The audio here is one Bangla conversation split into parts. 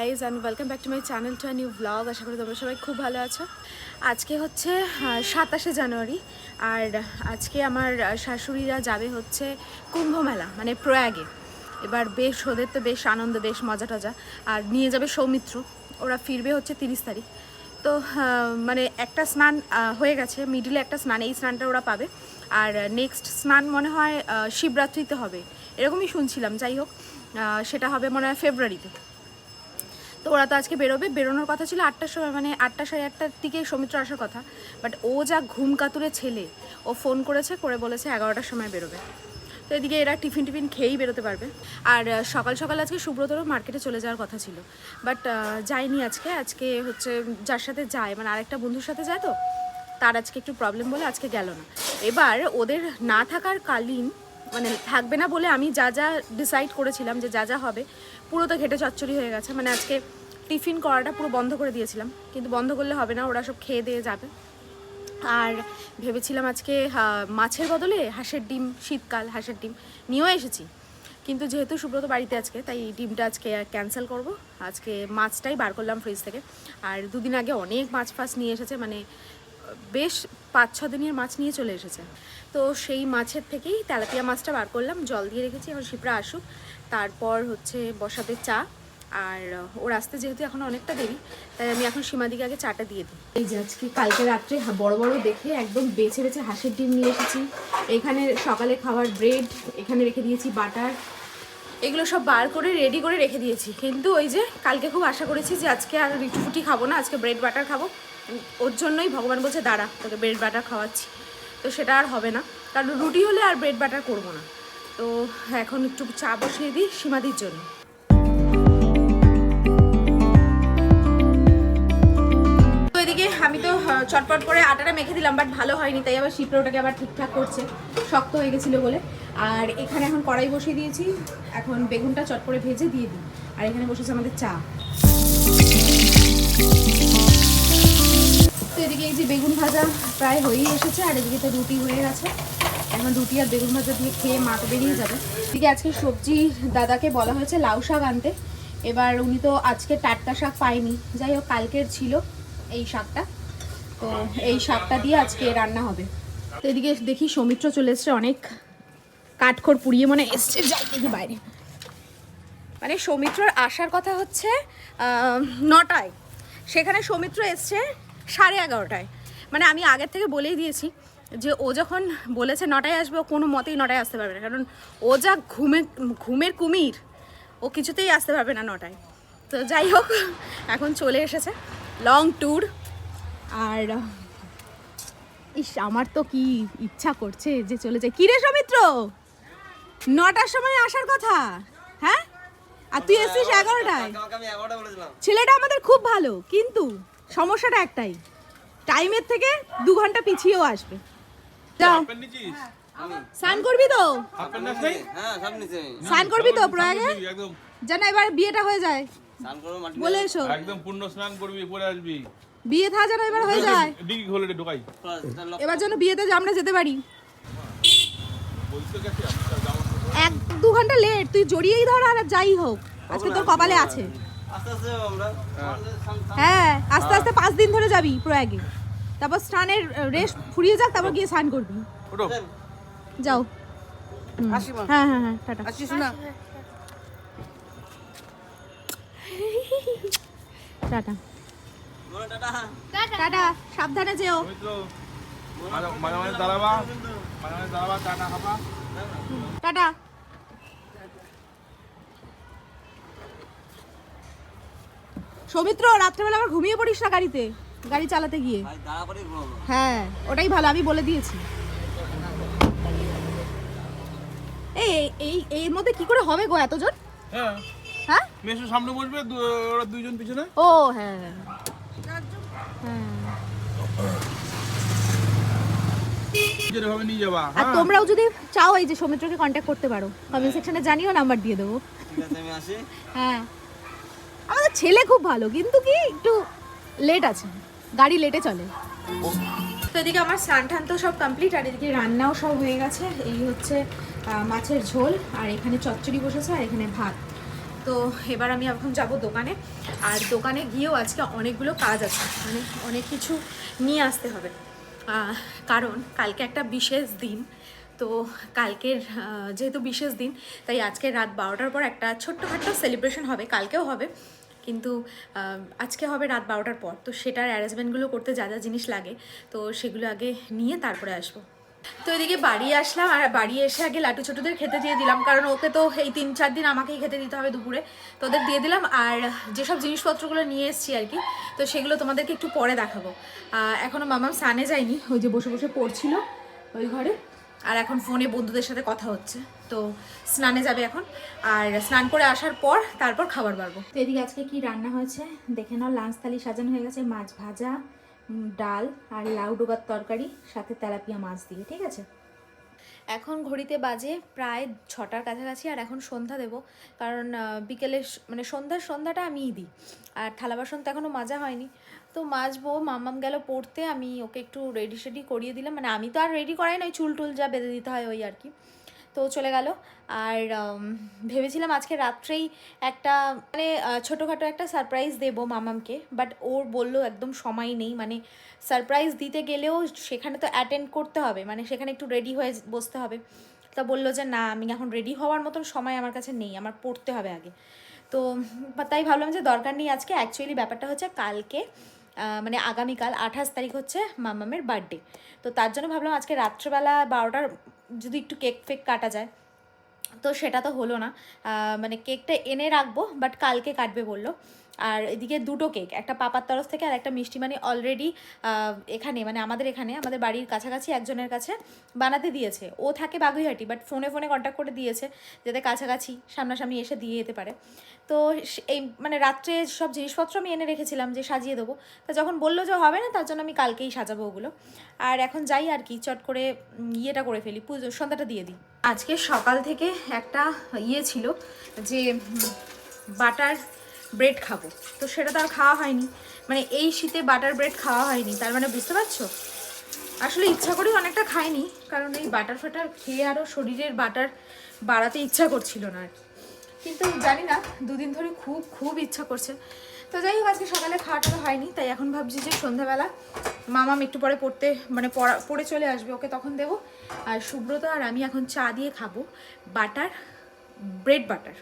Guys and welcome back to my channel to new blog আশা করি তোমরা সবাই খুব ভালো আছো। আজকে হচ্ছে সাতাশে জানুয়ারি, আর আজকে আমার শাশুড়িরা যাবে হচ্ছে কুম্ভ মেলা মানে প্রয়াগে। এবার বেশ, ওদের তো বেশ আনন্দ, বেশ মজা টজা। আর নিয়ে যাবে সৌমিত্র, ওরা ফিরবে হচ্ছে তিরিশ তারিখ। তো মানে একটা স্নান হয়ে গেছে, মিডিলে একটা স্নান, এই স্নানটা ওরা পাবে। আর নেক্সট স্নান মনে হয় শিবরাত্রিতে হবে। এরকমই শুনছিলাম, যাই হোক সেটা হবে মনে হয় ফেব্রুয়ারিতে। তো ওরা তো আজকে বেরোবে। বেরোনোর কথা ছিল আটটার সময় মানে আটটা সাড়ে আটটার দিকে সৌমিত্র আসার কথা। বাট ও যা ঘুম কাতুরে ছেলে, ও ফোন করেছে, করে বলেছে এগারোটার সময় বেরোবে। তো এদিকে এরা টিফিন টিফিন খেয়েই বেরোতে পারবে। আর সকাল সকাল আজকে সুব্রতরও মার্কেটে চলে যাওয়ার কথা ছিল। বাট যায়নি আজকে। আজকে হচ্ছে যার সাথে যায় মানে আরেকটা বন্ধুর সাথে যায় তো, তার আজকে একটু প্রবলেম বলে আজকে গেল না। এবার ওদের না থাকার কালীন মানে থাকবে না বলে আমি যা যা ডিসাইড করেছিলাম যে যা যা হবে, পুরো তো ঘেটে চচ্চড়ি হয়ে গেছে। মানে আজকে টিফিন করাটা পুরো বন্ধ করে দিয়েছিলাম, কিন্তু বন্ধ করলে হবে না, ওরা সব খেয়ে দিয়ে যাবে। আর ভেবেছিলাম আজকে মাছের বদলে হাঁসের ডিম, শীতকাল হাঁসের ডিম নিয়েও এসেছি। কিন্তু যেহেতু সুব্রত বাড়িতে আজকে, তাই ডিমটা আজকে ক্যান্সেল করব। আজকে মাছটাই বার করলাম ফ্রিজ থেকে। আর দুদিন আগে অনেক মাছ ফাছ নিয়ে এসেছে মানে বেশ পাঁচ ছ দিনের মাছ নিয়ে চলে এসেছে। তো সেই মাছের থেকেই তেলাপিয়া মাছটা বার করলাম। জল দিয়ে রেখেছি এখন শিপ্রা আসুক। তারপর হচ্ছে বসাতে চা। আর ওর আসতে যেহেতু এখন অনেকটা দেরি তাই আমি এখন সীমাদিকে আগে চাটা দিয়ে দিই। এই যে আজকে কালকে রাত্রে বড় বড় দেখে একদম বেছে বেছে হাঁসের ডিম নিয়ে এসেছি। এখানে সকালে খাওয়ার ব্রেড এখানে রেখে দিয়েছি বাটার। এগুলো সব বার করে রেডি করে রেখে দিয়েছি। কিন্তু ওই যে কালকে খুব আশা করেছি যে আজকে আর রুটি খাব না আজকে ব্রেড বাটার খাব। ওর জন্যই ভগবান বলছে দাঁড়া তোকে ব্রেড বাটার খাওয়াচ্ছি। তো সেটা আর হবে না। কারণ রুটি হলে আর ব্রেড বাটার করব না। তো এখন একটু চা বসিয়ে দিই সীমাদির জন্য। এদিকে আমি তো চটপট করে আটাটা মেখে দিলাম বাট ভালো হয়নি, তাই আবার শিপ্রা ওটাকে আবার ঠিকঠাক করছে। শক্ত হয়ে গেছিল বলে। আর এখানে এখন কড়াই বসিয়ে দিয়েছি। এখন বেগুনটা চট করে ভেজে দিয়ে দিই। আর এখানে বসেছে আমাদের চা। যে বেগুন ভাজা প্রায় হয়েই এসেছে, আর এদিকে তো রুটি হয়ে গেছে। এখন রুটি আর বেগুন ভাজা দিয়ে খেয়ে মা তো বেরিয়ে যাবে। এদিকে আজকে সবজি দাদাকে বলা হয়েছে লাউ শাক আনতে। এবার উনি তো আজকে টাটকা শাক পায়নি। যাই হোক, কালকের ছিল এই শাকটা। তো এই শাকটা দিয়ে আজকে রান্না হবে। তো এদিকে দেখি সৌমিত্র চলে এসছে অনেক কাঠখড় পুড়িয়ে, মনে এসছে যাই দেখি বাইরে। মানে সৌমিত্রর আসার কথা হচ্ছে নটায়। সেখানে সৌমিত্র এসছে সাড়ে এগারোটায়। মানে আমি আগের থেকে বলেই দিয়েছি যে ও যখন বলেছে নটায় আসবে ও কোনো মতেই নটায় আসতে পারবে না। কারণ ও যা ঘুমে ঘুমের কুমির ও কিছুতেই আসতে পারবে না নটায়। তো যাই হোক এখন চলে এসেছে লং ট্যুর আর ইস আমার তো কি ইচ্ছা করছে যে চলে যায় কিরে সৌমিত্র? নটার সময় আসার কথা? হ্যাঁ? আর তুই এসেছিস এগারোটায়? ছেলেটা আমাদের খুব ভালো কিন্তু সমস্যাটা একটাই। টাইমের থেকে দু ঘণ্টা পিছিয়েও আসবে। যাও। স্নান করবি তো? হ্যাঁ স্নান করবি তো প্রয়াগে? যেন এবার বিয়েটা হয়ে যায়। স্নান করব মাটি বলে এসো। একদম পূর্ণ স্নান করবি পরে আসবি। বিয়ে থা যেন এবার হয়ে যায়। ডিগি খোলে ঢোকাই। এবার যেন বিয়েতে আমরা যেতে পারি। এক দু ঘণ্টা লেট তুই জড়িয়েই ধর আর যাই হোক। আজকে তোর কপালে আছে। হ্যাঁ আস্তে আস্তে পাঁচ দিন ধরে যাবি প্রয়াগে তারপর স্নানের রেস্ট ফুরিয়ে যাক তারপর গিয়ে স্নান করবি। যাও। হ্যাঁ হ্যাঁ হ্যাঁ টাটা। টাটা। টাটা। টাটা সাবধানে যেও। টাটা খাবা টাটা সৌমিত্র রাত্রেবেলা আবার ঘুমিয়ে পড়িস না গাড়িতে? গাড়ি চালাতে গিয়ে। হ্যাঁ ওটাই ভালো আমি বলে দিয়েছি। এই এই- এই এর মধ্যে কি করে হবে গো এতজন? হ্যাঁ। হ্যাঁ? মেসো সামনে বসবে ওরা দুইজন পিছনে। ও হ্যাঁ হ্যাঁ। আর হ্যাঁ। তোমরাও যদি চাও এই যে সৌমিত্রকে কন্ট্যাক্ট করতে পারো কমেন্ট সেকশনে জানিও নাম্বার দিয়ে দেবো। ঠিক আছে আমি আসি। হ্যাঁ। আমাদের ছেলে খুব ভালো, কিন্তু কি একটু লেট আছে। গাড়ি লেটে চলে। তো এদিকে আমার স্নান টান তো সব কমপ্লিট আর এদিকে রান্নাও সব হয়ে গেছে। এই হচ্ছে মাছের ঝোল, আর এখানে চচ্চড়ি বসেছে, আর এখানে ভাত। তো এবার আমি এখন যাব দোকানে, আর দোকানে গিয়েও আজকে অনেকগুলো কাজ আছে মানে অনেক কিছু নিয়ে আসতে হবে। কারণ কালকে একটা বিশেষ দিন, তো কালকের যেহেতু বিশেষ দিন, তাই আজকে রাত বারোটার পর একটা ছোট্টখাট্ট সেলিব্রেশন হবে, কালকেও হবে। কিন্তু আজকে হবে রাত বারোটার পর। তো সেটার অ্যারেঞ্জমেন্টগুলো করতে যা যা জিনিস লাগে, তো সেগুলো আগে নিয়ে তারপরে আসব। তো এদিকে বাড়ি আসলাম, আর বাড়ি এসে আগে লাটু ছোটদের খেতে দিয়ে দিলাম, কারণ ওকে তো এই তিন চার দিন আমাকেই খেতে দিতে হবে দুপুরে। তো ওদের দিয়ে দিলাম, আর যেসব জিনিসপত্রগুলো নিয়ে এসেছি আর কি, তো সেগুলো তোমাদেরকে একটু পরে দেখাবো। এখনও এখনও মামাম সানে যায়নি, ওই যে বসে বসে পড়ছিল ওই ঘরে। আর এখন ফোনে বন্ধুদের সাথে কথা হচ্ছে। তো স্নানে যাবে এখন। আর স্নান করে আসার পর তারপর খাবার বাড়বো। তো এদিকে আজকে কি রান্না হয়েছে? দেখে নাও লাঞ্চ থালি সাজানো হয়ে গেছে মাছ ভাজা ডাল আর লাউ ডোবার তরকারি সাথে তেলাপিয়া মাছ দিয়ে ঠিক আছে? এখন ঘড়িতে বাজে প্রায় ছটার কাছাকাছি আর এখন সন্ধ্যা দেব। কারণ বিকেলে মানে সন্ধ্যার সন্ধ্যাটা আমিই দিই। আর থালা বাসন তো এখনও মাজা হয়নি। তো মাজবো মাম্মাম গেল পড়তে, আমি ওকে একটু রেডি সেডি করিয়ে দিলাম। মানে আমি তো আর রেডি করাই না ওই চুল টুল যা বেঁধে দিতে হয় ওই আর কি। তো চলে গেল। আর ভেবেছিলাম আজকে রাত্রেই একটা মানে ছোটোখাটো একটা সারপ্রাইজ দেবো মামামকে বাট ওর বলল একদম সময় নেই। মানে সারপ্রাইজ দিতে গেলেও সেখানে তো অ্যাটেন্ড করতে হবে মানে সেখানে একটু রেডি হয়ে বসতে হবে। তা বলল যে, না, আমি এখন রেডি হওয়ার মতন সময় আমার কাছে নেই, আমার পড়তে হবে আগে। তো তাই ভাবলাম যে দরকার নেই আজকে। অ্যাকচুয়ালি ব্যাপারটা হচ্ছে কালকে মানে আগামীকাল আঠাশ তারিখ হচ্ছে মামামের বার্থডে। তো তার জন্য ভাবলাম আজকে রাত্রেবেলা বারোটার যদি একটু কেক ফেক কাটা যায়, তো সেটা তো হলো না। মানে কেকটা এনে রাখব বাট কালকে কাটবে বলল। আর এদিকে দুটো কেক একটা পাপার তরফ থেকে আর একটা মিষ্টি মানে অলরেডি এখানে মানে আমাদের এখানে, আমাদের বাড়ির কাছাকাছি একজনের কাছে বানাতে দিয়েছে। ও থাকে বাগুইহাটি বাট ফোনে ফোনে কন্ট্যাক্ট করে দিয়েছে, যাতে কাছাকাছি সামনাসামনি এসে দিয়ে যেতে পারে। তো এই মানে রাত্রে সব জিনিসপত্র আমি এনে রেখেছিলাম যে সাজিয়ে দেবো। তা যখন বলল যে হবে না, তার জন্য আমি কালকেই সাজাবো ওগুলো। আর এখন যাই আর কি, চট করে ইয়েটা করে ফেলি, পুজো, সন্ধ্যাটা দিয়ে দিই। আজকে সকাল থেকে একটা ইয়ে ছিল যে, বাটার ব্রেড খাব। তো সেটা তো আর খাওয়া হয়নি। মানে এই শীতে বাটার ব্রেড খাওয়া হয়নি। তার মানে বুঝতে পারছ? আসলে ইচ্ছা করেও অনেকটা খাইনি, কারণ এই বাটার ফাটার খেয়ে আরও শরীরের বাটার বাড়াতে ইচ্ছা করছিল না আর কিন্তু জানি না, দুদিন ধরে খুব খুব ইচ্ছা করছে। তো যাই হোক, আজকে সকালে খাওয়াটা তো হয়নি, তাই এখন ভাবছি যে সন্ধ্যাবেলা মামাম একটু পরে পড়তে মানে পড়া, পড়ে চলে আসবে, ওকে তখন দেবো। আর সুব্রত আর আমি এখন চা দিয়ে খাব বাটার ব্রেড বাটার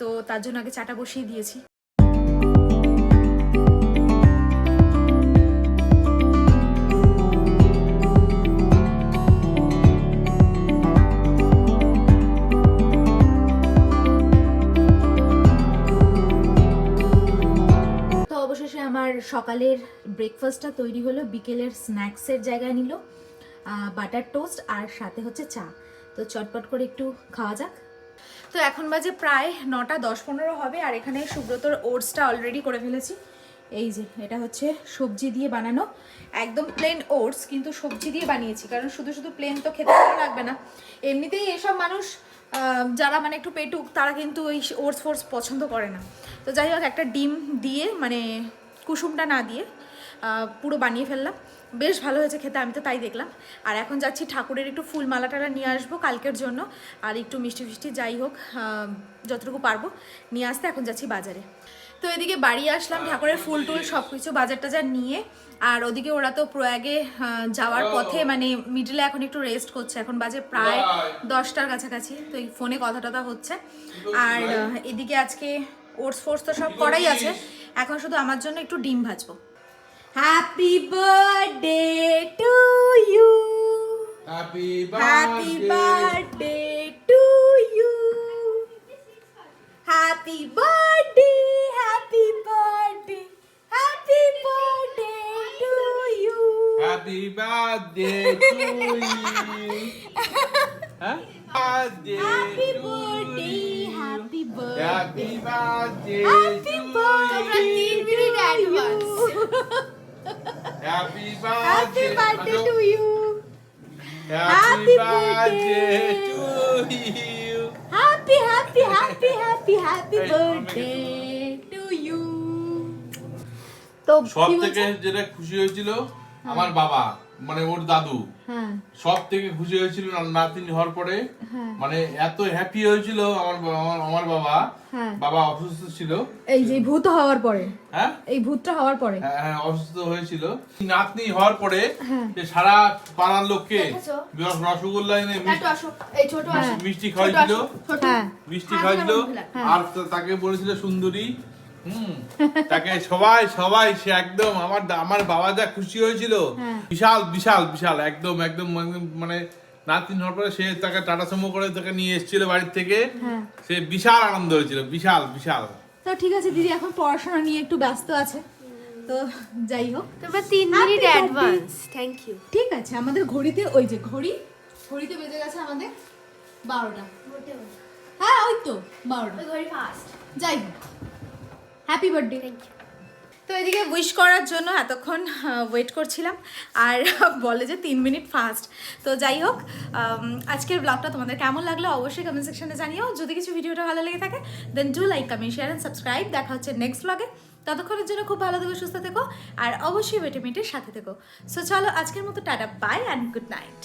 তো তার জন্য আগে চাটা বসিয়ে দিয়েছি। আমার সকালের ব্রেকফাস্টটা তৈরি হলো, বিকেলের স্ন্যাক্সের জায়গায় নিল বাটার টোস্ট আর সাথে হচ্ছে চা। তো চটপট করে একটু খাওয়া যাক। তো এখন বাজে প্রায় নটা, দশ পনেরো হবে, আর এখানে সুব্রতর ওটসটা অলরেডি করে ফেলেছি। এই যে, এটা হচ্ছে সবজি দিয়ে বানানো, একদম প্লেন ওটস কিন্তু সবজি দিয়ে বানিয়েছি, কারণ শুধু শুধু প্লেন তো খেতে ভালো লাগবে না। এমনিতেই এসব মানুষ যারা মানে একটু পেটুক, তারা কিন্তু ওই ওটস ফোর্স পছন্দ করে না। তো যাই হোক, একটা ডিম দিয়ে মানে কুসুমটা না দিয়ে পুরো বানিয়ে ফেললাম। বেশ ভালো হয়েছে খেতে আমি তো তাই দেখলাম। আর এখন যাচ্ছি ঠাকুরের একটু ফুল মালাটারা নিয়ে আসব কালকের জন্য। আর একটু মিষ্টি ফিষ্টি যাই হোক যতটুকু পারব নিয়ে আসতে এখন যাচ্ছি বাজারে। তো এদিকে বাড়ি আসলাম ঠাকুরের ফুল টুল সব কিছু বাজার টাজার নিয়ে। আর ওদিকে ওরা তো প্রয়াগে যাওয়ার পথে মানে মিডলে এখন একটু রেস্ট করছে। এখন বাজে প্রায় দশটার কাছাকাছি তো এই ফোনে কথা টথা হচ্ছে। আর এদিকে আজকে ওটস ফোর্স তো সব করাই আছে। এখন শুধু আমার জন্য একটু ডিম ভাজবো। Happy birthday to you happy happy birthday to you happy birthday happy birthday happy birthday to you happy birthday to you হ্যাঁ birthday happy to birthday you happy birthday, Happy birthday to you happy Happy birthday. To you Happy, happy, happy, happy, happy birthday to you তো সব থেকে যেটা খুশি হয়েছিল আমার বাবা মানে ওর দাদু। হ্যাঁ। সব থেকে খুশি হয়েছিল না- নাতিনি হওয়ার পরে। হ্যাঁ। মানে এত হ্যাপি হয়েছিল আমার আমার বাবা। হ্যাঁ। বাবা অসুস্থ ছিল। এই যে ভূত হওয়ার পরে। হ্যাঁ? এই ভূতটা হওয়ার পরে। হ্যাঁ, হ্যাঁ, অসুস্থ হয়েছিল। নাতনি হওয়ার পরে। যে সারা পাড়ার লোককে? রসগোল্লা এনে মিষ্টি- একটু আসো এই ছোট আসো। মিষ্টি খাওয়াইছিল। ছোট। হ্যাঁ। মিষ্টি খাওয়াইছিল। আর তাকে বলেছিল সুন্দরী। তাকে সবাই সবাই সে একদম আমার আমার বাবা যা খুশি হয়েছিল হ্যাঁ। বিশাল বিশাল বিশাল একদম একদম মানে নাতিন হওয়ার পরে সে তাকে টাটা সুমো করে তাকে নিয়ে এসেছিল বাড়ির থেকে। হ্যাঁ। সে বিশাল আনন্দ হয়েছিল বিশাল বিশাল। তো ঠিক আছে দিদি এখন পড়াশোনা নিয়ে একটু ব্যস্ত আছে। তো যাই হোক। তোমরা তিন মিনিট অ্যাডভান্স থ্যাংক ইউ ঠিক আছে আমাদের ঘড়িতে ওই যে ঘড়ি ঘড়িতে বেজে গেছে আমাদের বারোটা। হ্যাঁ ওই তো বারোটা। ঘড়ি ফাস্ট যাই হোক। হ্যাপি বার্থডে তো এদিকে উইশ করার জন্য এতক্ষণ ওয়েট করছিলাম। আর বলে যে তিন মিনিট ফাস্ট তো যাই হোক আজকের ব্লগটা তোমাদের কেমন লাগল অবশ্যই কমেন্ট সেকশনে জানিও। যদি কিছু ভিডিওটা ভালো লেগে থাকে then do like comment share and subscribe দেখা হচ্ছে নেক্সট ব্লগে ততক্ষণের জন্য খুব ভালো থেকো সুস্থ থেকো। আর অবশ্যই ভিটামিনটির সাথে থেকো। সো চলো আজকের মতো tata bye and good night